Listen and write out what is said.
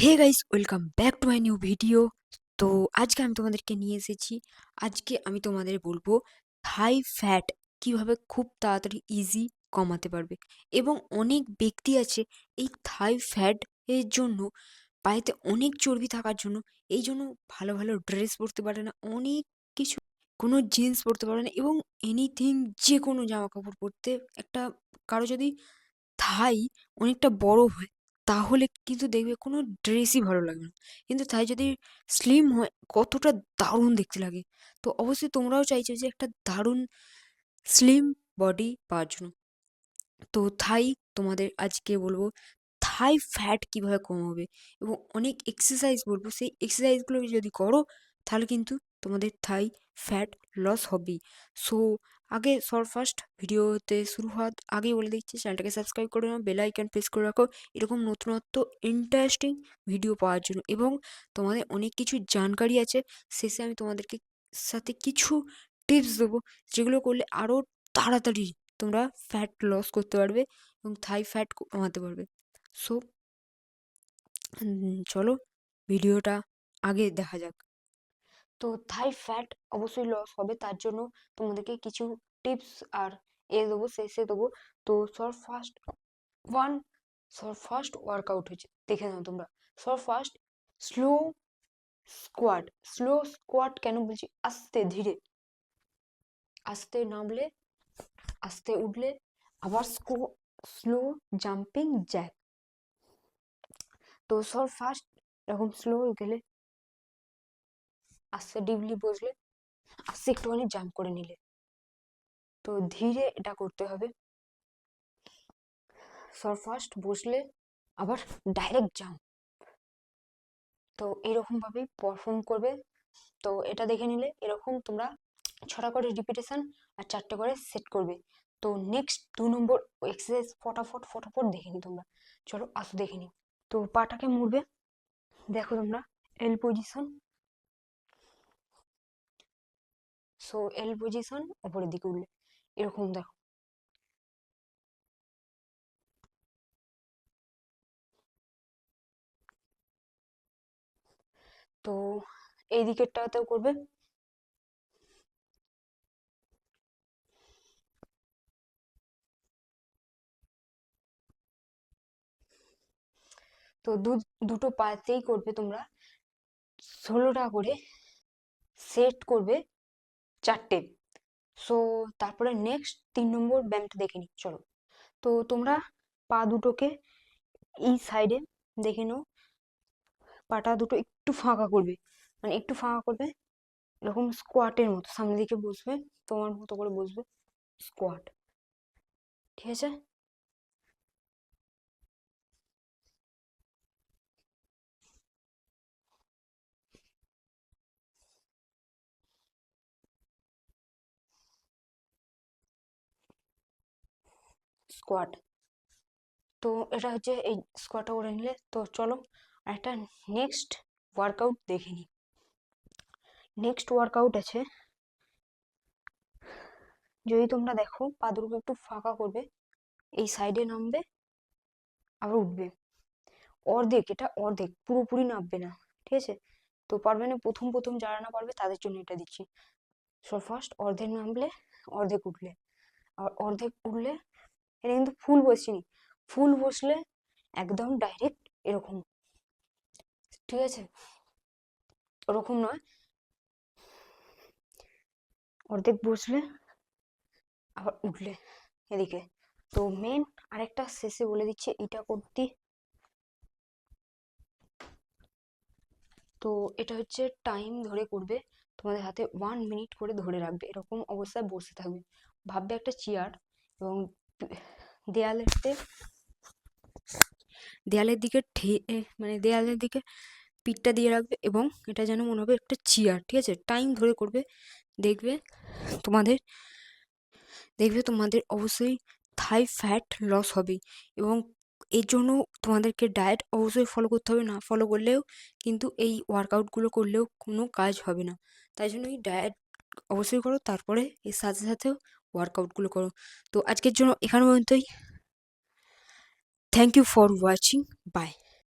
Hey guys welcome back to my new video তো আজকে আমি তোমাদেরকে নিয়ে এসেছি। আজকে আমি তোমাদের বলব থাই ফ্যাট কীভাবে খুব তাড়াতাড়ি ইজি কমাতে পারবে। এবং অনেক ব্যক্তি আছে এই থাই ফ্যাট এর জন্য, পায়েতে অনেক চর্বি থাকার জন্য, এই জন্য ভালো ভালো ড্রেস পরতে পারে না, অনেক কিছু, কোনো জিন্স পরতে পারে না এবং এনিথিং যে কোনো জামা কাপড় পরতে। একটা, কারও যদি থাই অনেকটা বড় হয় তাহলে কিন্তু দেখবে কোনো ড্রেসই ভালো লাগবে না। কিন্তু তাই যদি স্লিম হয়, কতটা দারুণ দেখতে লাগে। তো অবশ্যই তোমরাও চাইছো যে একটা দারুণ স্লিম বডি পাওয়ার জন্য। তো থাই তোমাদের আজকে বলব, থাই ফ্যাট কীভাবে কমাবে? এবং অনেক এক্সারসাইজ বলব, সেই এক্সারসাইজগুলো যদি করো, তাহলে কিন্তু তোমাদের থাই ফ্যাট লস হবেই। সো আগে সর ফার্স্ট ভিডিওতে শুরু হওয়ার আগেই বলে দিচ্ছি চ্যানেলটাকে সাবস্ক্রাইব করে নাও বেল আইকন প্রেস করে রাখো। এরকম নতুনত্ব ইন্টারেস্টিং ভিডিও পাওয়ার জন্য। এবং তোমাদের অনেক কিছু জানকারি আছে, শেষে আমি তোমাদেরকে সাথে কিছু টিপস দেবো, যেগুলো করলে আরও তাড়াতাড়ি তোমরা ফ্যাট লস করতে পারবে এবং থাই ফ্যাট কমাতে পারবে। সো চলো, ভিডিওটা আগে দেখা যাক। তো থাই ফ্যাট অবশ্যই লস হবে। তার জন্য তোমাদেরকে কিছু টিপস আর এ দেবো শেষে দেবো। তো সর ফার্স্ট ওয়ান, সর ফার্স্ট ওয়ার্কআউট হচ্ছে দেখে নাও তোমরা। সর first slow squat slow squat কেন বলছি? আস্তে, ধীরে। আস্তে নামলে, আস্তে উঠলে, আবার স্কো, স্লো জাম্পিং জ্যাক। তো সর ফার্স্ট এরকম স্লো গেলে আস্তে ডিপলি বসলে, আস্তে একটুখানি জাম্প করে নিলে। তো ধীরে এটা করতে হবে। সর ফার্স্ট বসলে আবার ডাইরেক্ট জাম্প তো এরকম ভাবেই পারফর্ম করবে। তো এটা দেখে নিলে এরকম তোমরা ছটা করে রিপিটেশন আর চারটে করে সেট করবে। তো নেক্সট দু নম্বর এক্সারসাইজ ফটাফট ফটাফট দেখে নি তোমরা। চলো আসো দেখে নি তো পাটাকে মুড়বে। দেখো তোমরা L position so L position ওপরের দিকে উঠলে। এরকম দেখো। তো এই দিকেরটাতেও করবে। তো দুটো পাতেই করবে তোমরা। ষোলোটা করে সেট করবে। চারটে। সো তারপরে নেক্সট তিন নম্বর ব্যায়ামটা দেখে নিই চলো। তো তোমরা পা দুটোকে এই সাইডে দেখে নাও। পাটা দুটো একটু ফাঁকা করবে মানে একটু ফাঁকা করবে, এরকম স্কোয়াটের মতো। সামনে দিকে বসবে, তোমার মতো করে বসবে স্কোয়াট ঠিক আছে? স্কোয়াট তো এটা হচ্ছে এই স্কোয়াডটা করে নিলে, তো চলো একটা নেক্সট ওয়ার্কআউট দেখে নিই। নেক্সট ওয়ার্কআউট আছে। যদি তোমরা দেখো, পা একটু ফাঁকা করবে, এই সাইডে নামবে, আবার উঠবে। অর্ধেক, এটা অর্ধেক, পুরোপুরি নামবে না, ঠিক আছে? তো পারবে না, প্রথম প্রথম যারা না পারবে, তাদের জন্য এটা দিচ্ছি। সো ফার্স্ট অর্ধেক নামলে, অর্ধেক উঠলে। আর অর্ধেক উঠলে এটা কিন্তু ফুল বসিনি। ফুল বসলে একদম ডাইরেক্ট এরকম। ঠিক আছে? ওরকম নয়। অর্ধেক বসলে আবার উঠলে এদিকে। তো মেন আরেকটা শেষে বলে দিচ্ছে, এটা করতে। তো এটা হচ্ছে টাইম ধরে করবে। তোমাদের হাতে ওয়ান মিনিট করে ধরে রাখবে। এরকম অবস্থায় বসে থাকবে। ভাববে একটা চেয়ার এবং দেয়ালেতে দেয়ালের দিকে ঠে মানে দেয়ালের দিকে পিঠটা দিয়ে রাখবে এবং এটা যেন মনে হবে একটা চেয়ার ঠিক আছে? টাইম ধরে করবে, দেখবে তোমাদের দেখবে তোমাদের অবশ্যই থাই ফ্যাট লস হবে এবং এর জন্য তোমাদেরকে ডায়েট অবশ্যই ফলো করতে হবে, না ফলো করলেও কিন্তু এই ওয়ার্কআউটগুলো করলেও কোনো কাজ হবে না। তাই জন্য এই ডায়েট অবশ্যই করো, তারপরে এর সাথে সাথেও ওয়ার্কআউটগুলো করো। তো আজকের জন্য এখানে পর্যন্তই। Thank you for watching bye